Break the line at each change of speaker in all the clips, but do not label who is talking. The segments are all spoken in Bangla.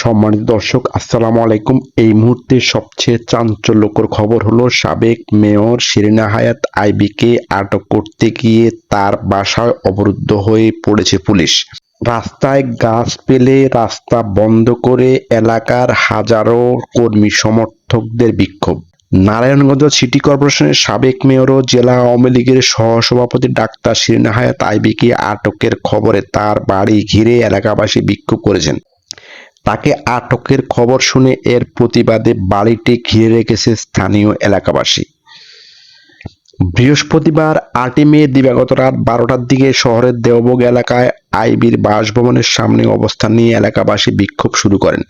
সম্মানিত দর্শক, আসসালামু আলাইকুম। এই মুহূর্তে সবচেয়ে চাঞ্চল্যকর খবর হলো, সাবেক মেয়র শিরিনা হায়াত আইবিকে আটক করতে গিয়ে তার বাসায় অবরুদ্ধ হয়ে পড়েছে পুলিশ। রাস্তায় গাছ পেলে রাস্তা বন্ধ করে এলাকার হাজারো কর্মী সমর্থকদের বিক্ষোভ। নারায়ণগঞ্জ সিটি কর্পোরেশনের সাবেক মেয়র ও জেলা আওয়ামী লীগের সহসভাপতি ডাক্তার শিরিনা হায়াত আইবিকে আটকের খবরে তার বাড়ি ঘিরে এলাকাবাসী বিক্ষোভ করেছেন। তাকে আটকের খবর শুনে এর প্রতিবাদে বাড়িটি ঘিরে রেখেছে স্থানীয় এলাকাবাসী। বৃহস্পতিবার আটই মে দিবাগত রাত বারোটার দিকে শহরের দেওবগ এলাকায় আইবির বাসভবনের সামনে অবস্থান নিয়ে এলাকাবাসী বিক্ষোভ শুরু করেন।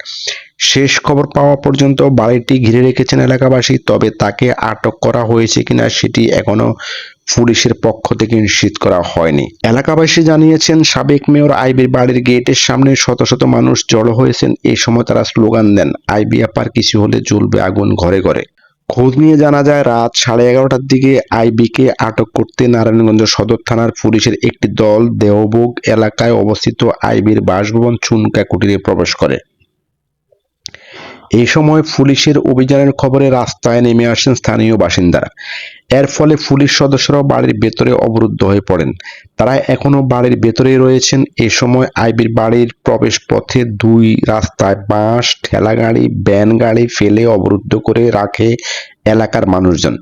শেষ খবর পাওয়া পর্যন্ত বাড়িটি ঘিরে রেখেছেন এলাকাবাসী, তবে তাকে আটক করা হয়েছে কিনা সেটি এখনও পুলিশের পক্ষ থেকে নিশ্চিত করা হয়নি। এলাকাবাসী জানিয়েছেন, সাবেক মেয়র আইবির বাড়ির গেটের সামনে শত শত মানুষ জড়ো হয়েছেন। এই সময় তারা স্লোগান দেন আইবি আপার কিছু হলে জ্বলবে আগুন ঘরে ঘরে। খোঁজ নিয়ে জানা যায়, রাত সাড়ে এগারোটার দিকে আইবিকে আটক করতে নারায়ণগঞ্জ সদর থানার পুলিশের একটি দল দেওবগ এলাকায় অবস্থিত আইবির বাসভবন চুনকা কুটিরে প্রবেশ করে। এই সময় পুলিশের অভিযানের খবরে রাস্তায় নেমে আসেন স্থানীয় বাসিন্দারা। এর ফলে পুলিশ সদস্যরাও বাড়ির ভেতরে অবরুদ্ধ হয়ে পড়েন। তারা এখনও বাড়ির ভেতরেই রয়েছেন। এ সময় আইবির বাড়ির প্রবেশ পথে দুই রাস্তায় বাঁশ ঠেলা গাড়ি ভ্যান গাড়ি ফেলে অবরুদ্ধ করে রাখে এলাকার মানুষজন।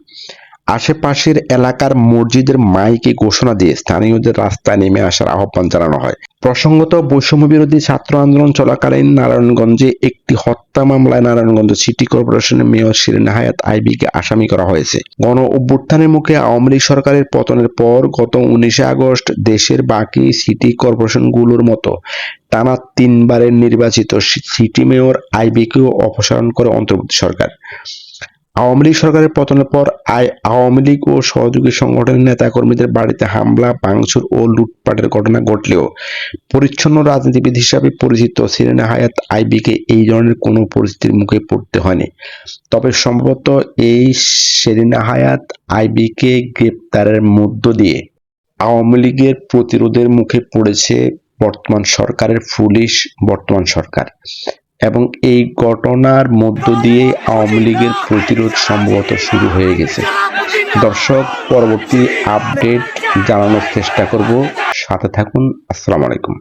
আশেপাশের এলাকার মসজিদের মাইকে ঘোষণা দিয়ে স্থানীয়দের রাস্তায় নেমে আসার আহ্বান জানানো হয়। প্রসঙ্গত বৈষম্য বিরোধী ছাত্র আন্দোলন চলাকালীন নারায়ণগঞ্জে একটি হত্যা মামলায় নারায়ণগঞ্জ সিটি কর্পোরেশনের মেয়র শিরিন হায়াত আইবিকে আসামি করা হয়েছে। গণ অভ্যুত্থানের মুখে আওয়ামী লীগ সরকারের পতনের পর গত উনিশে আগস্ট দেশের বাকি সিটি কর্পোরেশনগুলোর মতো টানা তিনবারের নির্বাচিত সিটি মেয়র আইবিকেও অপসারণ করে অন্তর্বর্তী সরকার। আওয়ামী লীগ সরকারের পতনের পর আওয়ামী লীগ ও সহযোগী সংগঠনের নেতাকর্মীদের বাড়িতে হামলা, ভাঙচুর ও লুটপাটের ঘটনা ঘটলেও পরিচ্ছন্ন রাজনীতিবিদ হিসাবে পরিচিত সিরেনা হায়াত আইবিকে। এই ধরনের কোনো পরিস্থিতির মুখে পড়তে হয়নি। তবে সম্ভবত এই সেরিনা হায়াত আইবিকে গ্রেপ্তারের মধ্য দিয়ে আওয়ামী লীগের প্রতিরোধের মুখে পড়েছে বর্তমান সরকারের পুলিশ, বর্তমান সরকার। এবং এই ঘটনার মধ্য দিয়ে আওয়ামী লীগের প্রতিরোধ সম্ভবত শুরু হয়ে গেছে। দর্শক, পরবর্তী আপডেট জানানোর চেষ্টা করব। সাথে থাকুন, আসসালামু আলাইকুম।